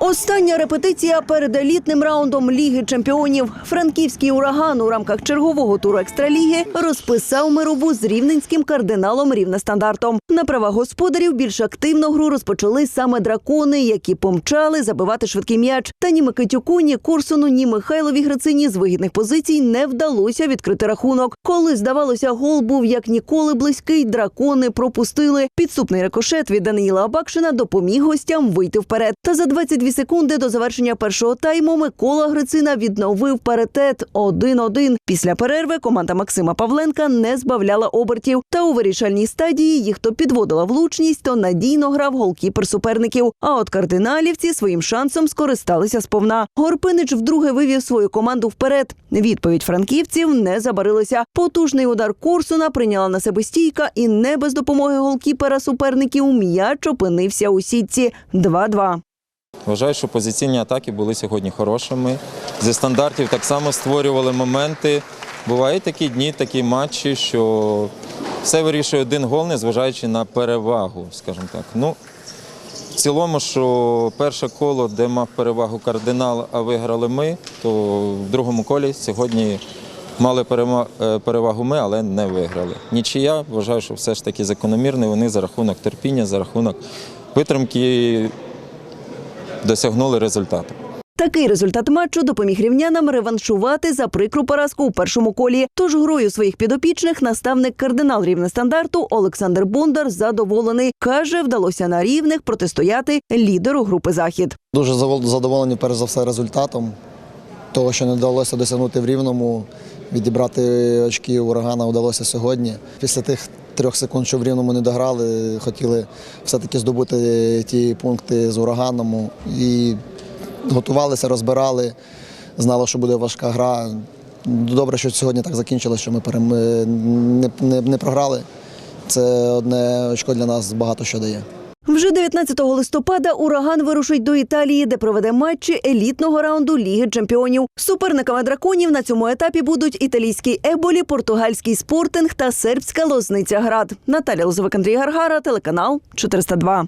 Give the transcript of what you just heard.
Остання репетиція перед елітним раундом Ліги чемпіонів. Франківський ураган у рамках чергового туру екстраліги розписав мирову з рівненським кардиналом рівнестандартом. На права господарів більш активно гру розпочали саме дракони, які помчали забивати швидкий м'яч. Та ні Микитюку, ні Курсону, ні Михайлові Грацині з вигідних позицій не вдалося відкрити рахунок. Коли здавалося, гол був як ніколи близький, дракони пропустили. Підступний рикошет від Даниїла Абакшина допоміг гостям вийти вперед. Та за 22 секунди до завершення першого тайму Микола Грицина відновив паритет 1-1. Після перерви команда Максима Павленка не збавляла обертів. Та у вирішальній стадії їх то підводила влучність, то надійно грав голкіпер суперників. А от кардиналівці своїм шансом скористалися сповна. Горпинич вдруге вивів свою команду вперед. Відповідь франківців не забарилася. Потужний удар Курсуна прийняла на себе стійка, і не без допомоги голкіпера суперників м'яч опинився у сітці 2-2. Вважаю, що позиційні атаки були сьогодні хорошими. Зі стандартів так само створювали моменти. Бувають такі дні, такі матчі, що все вирішує один гол, незважаючи на перевагу, скажімо так. Ну, в цілому, що перше коло, де мав перевагу кардинал, а виграли ми, то в другому колі сьогодні мали е, перевагу ми, але не виграли. Нічия, вважаю, що все ж таки закономірний. Вони за рахунок терпіння, за рахунок витримки досягнули результату. Такий результат матчу допоміг рівнянам реваншувати за прикру поразку у першому колі. Тож грою своїх підопічних наставник кардинал рівнестандарту Олександр Бондар задоволений. Каже, вдалося на рівних протистояти лідеру групи Захід. Дуже задоволені перш за все результатом. Того, що не вдалося досягнути в рівному, відібрати очки урагана вдалося сьогодні. Після тих трьох секунд, що в рівному не дограли, хотіли все-таки здобути ті пункти з ураганом. І готувалися, розбирали, знали, що буде важка гра. Добре, що сьогодні так закінчилося, що ми не, програли. Це одне очко для нас багато що дає. Вже 19 листопада ураган вирушить до Італії, де проведе матчі елітного раунду Ліги чемпіонів. Суперниками драконів на цьому етапі будуть італійський Еболі, португальський спортинг та сербська Лозниця Град. Наталя Лозовик, Андрій Гаргара, телеканал 402.